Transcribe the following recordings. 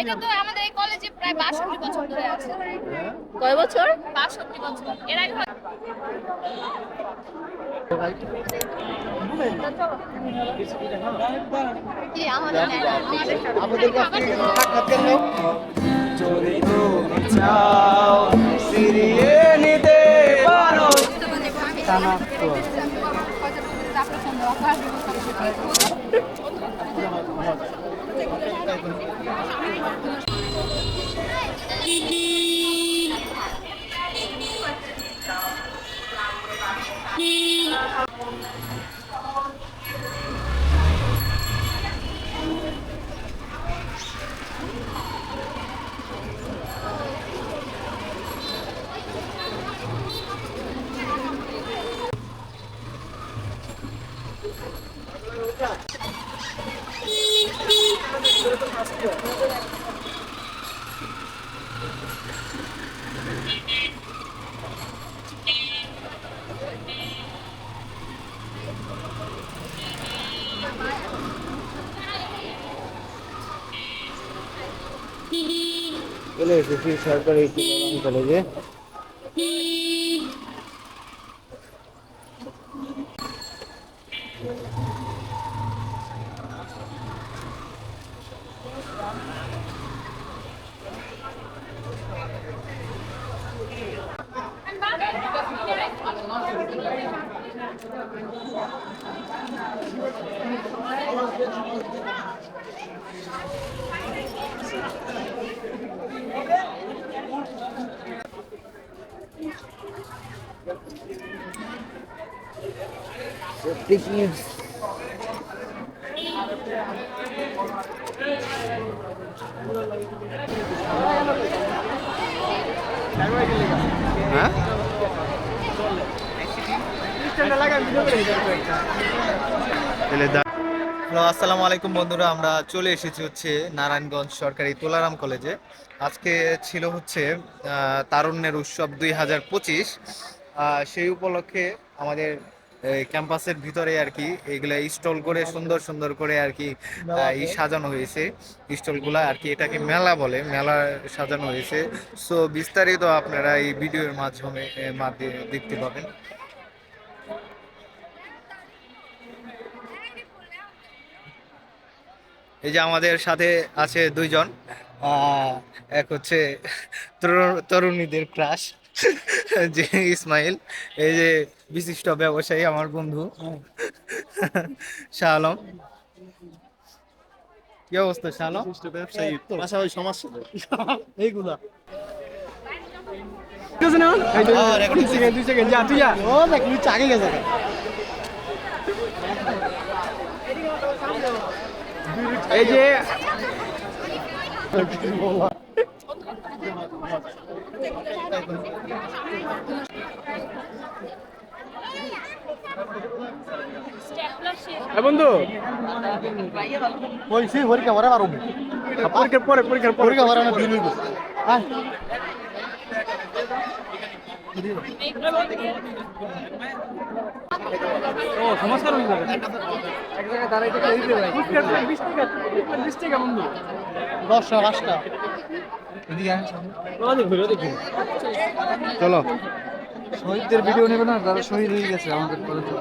এটা তো আমাদের এই কলেজে প্রায় বাষট্টি বছর ধরে আছে। কয় বছর? বাষট্টি বছর। এর আগে আমাদের আমাদের কাছ থেকে যদি তুমি চাও Tá na tua. চলে এসেছি সরকারি কলেজে পিকনিক হ্যাঁ তাহলে দা হ্যালো আসসালামু আলাইকুম বন্ধুরা আমরা চলে এসেছি হচ্ছে নারায়ণগঞ্জ সরকারি তোলারাম কলেজে। আজকে ছিল হচ্ছে তারুণ্যের উৎসব দুই হাজার পঁচিশ। সেই উপলক্ষে আমাদের ক্যাম্পাসের ভিতরে আর কি এগুলা স্টল করে, সুন্দর সুন্দর করে আর কি সাজানো হয়েছে। স্টলগুলা আর কি এটাকে মেলা বলে, মেলা সাজানো হয়েছে। সো বিস্তারিত আপনারা এই ভিডিওর মাধ্যমে দেখতে পাবেন। এই যে আমাদের সাথে আছে দুইজন এক হচ্ছে তরু- তরুণীদের ক্রাশ, যে ইসমাইল। এই যে বিশিষ্ট ব্যবসায়ী আমার বন্ধু। শাহ আলম কি অবস্থা শাহ আলম ব্যবসায়ী পাশাপাশি সমাজ এইগুলা। সেকেন্ড যা। তুই যা ও দেখ তুই চাগে গেছে এই যে বন্ধু পরীক্ষা ভরা পারো পরীক্ষার পরে পরীক্ষার পরীক্ষা ভরা না দিন হইব আয় ও নমস্কার বন্ধু এক জায়গায় দাঁড়াইতে কই ভাই 20 টাকা 20 টাকা বন্ধু। 10 টাকা 5 টাকা। এদিকে আয়। দেখি। চলো। শহীদদের ভিডিও নেবে না? যারা শহীদ হয়ে গেছে আমাদের কলেজে।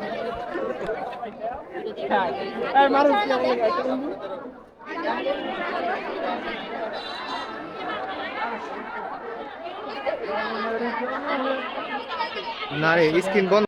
না রে স্ক্রিন বন্ধ।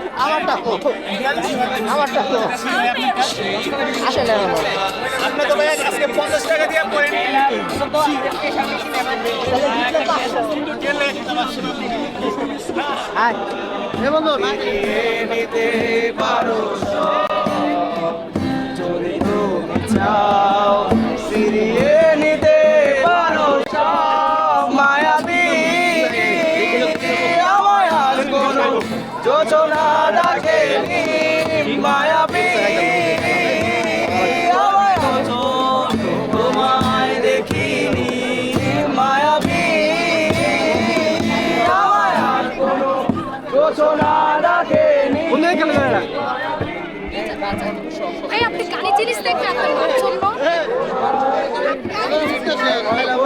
আমারটা তো আমারটা তো আসেন না আপনি তো ভাই আজকে পঞ্চাশ টাকা দিয়ে পড়েন। আয় এ বন্ধু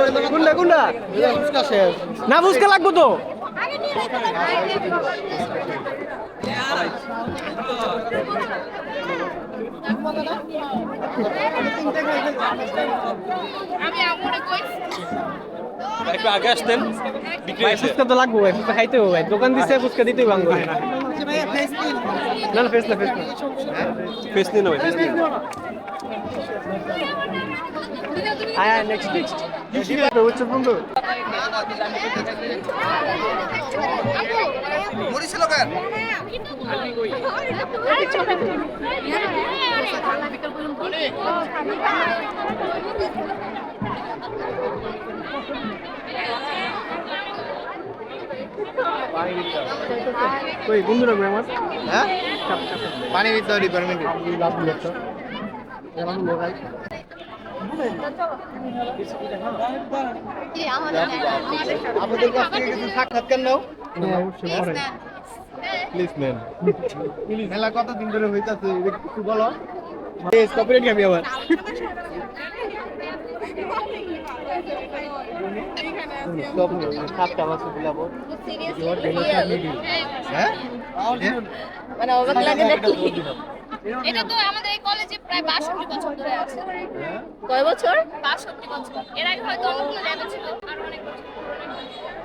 কোনটা কোনটা না বুঝতে লাগবো তো। আগে আমি একটু আগে আসতেন ফুচকা তো লাগবো খাইতে হবে ভাই। দোকান দিচ্ছে ফুচকা দিতেই ভাঙবো না না ফেস না ফেস না। ফেস নিন ভাই ফেস নিন আয় নেক্সট নেক্সট বুঝছ বন্ধু মুড়ি ছিল কেন কই বন্ধু রাখবে আমার? হ্যাঁ? পানি দিতে হবে ডিপার্টমেন্টে আপনাদের কাছ থেকে কিছু সাক্ষাৎকার নাও। প্লিজ ম্যাম মেলা কতদিন ধরে হইতাছে একটু বলো। কপিরাইট খাবি আবার। এটা তো আমাদের এই কলেজে প্রায় বাষট্টি বছর ধরে আছে কয় বছর বাষট্টি বছর এর আগে হয়তো অন্য ছিল আর অনেক বছর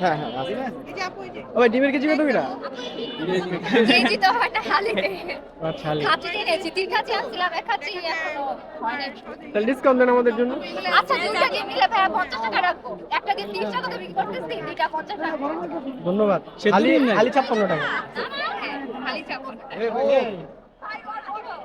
হ্যাঁ হ্যাঁ আছে। ডিমের কেজি কত কিটা কেজি তো একটা হালিতে আচ্ছা খাঁচি কিনেছি তিন খাঁচি আনছিলাম এক খাঁচি এখনও তাহলে ডিসকাউন্ট দেন আমাদের জন্য। আচ্ছা দুটাকে মিলে ভাই পঞ্চাশ টাকা রাখব। একটাকে তিরিশ টাকা বিক্রি করতেছি দুইটা পঞ্চাশ টাকা। ধন্যবাদ। খালি খালি ছাপ্পান্ন টাকা। টাকা।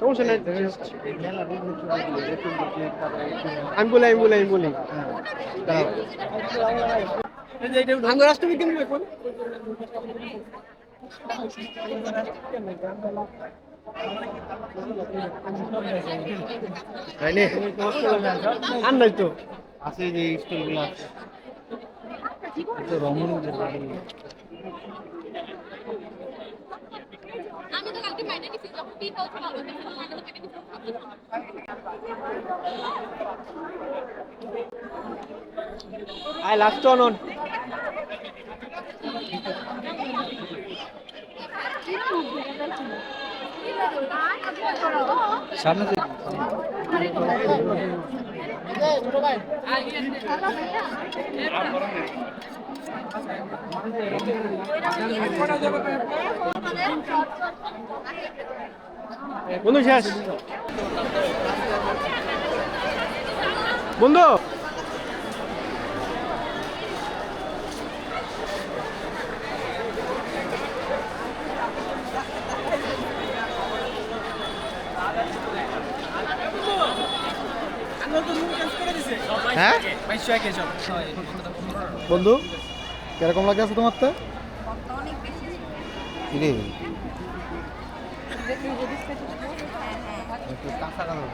সমস্যা নাই আমি বলি আমি বলি। আমি বলি হ্যাঁ রাষ্ট্রবিজ্ঞান আর নাই তো। আছে যে স্কুলগুলো আছে। এটা বাড়ি আমি তো কালকে মাইনে নিছি বন্ধু শেষ। বন্ধু। হ্যাঁ? বন্ধু। কীরকম লাগে আছে তোমার তো। কিরে কাঁচা কালো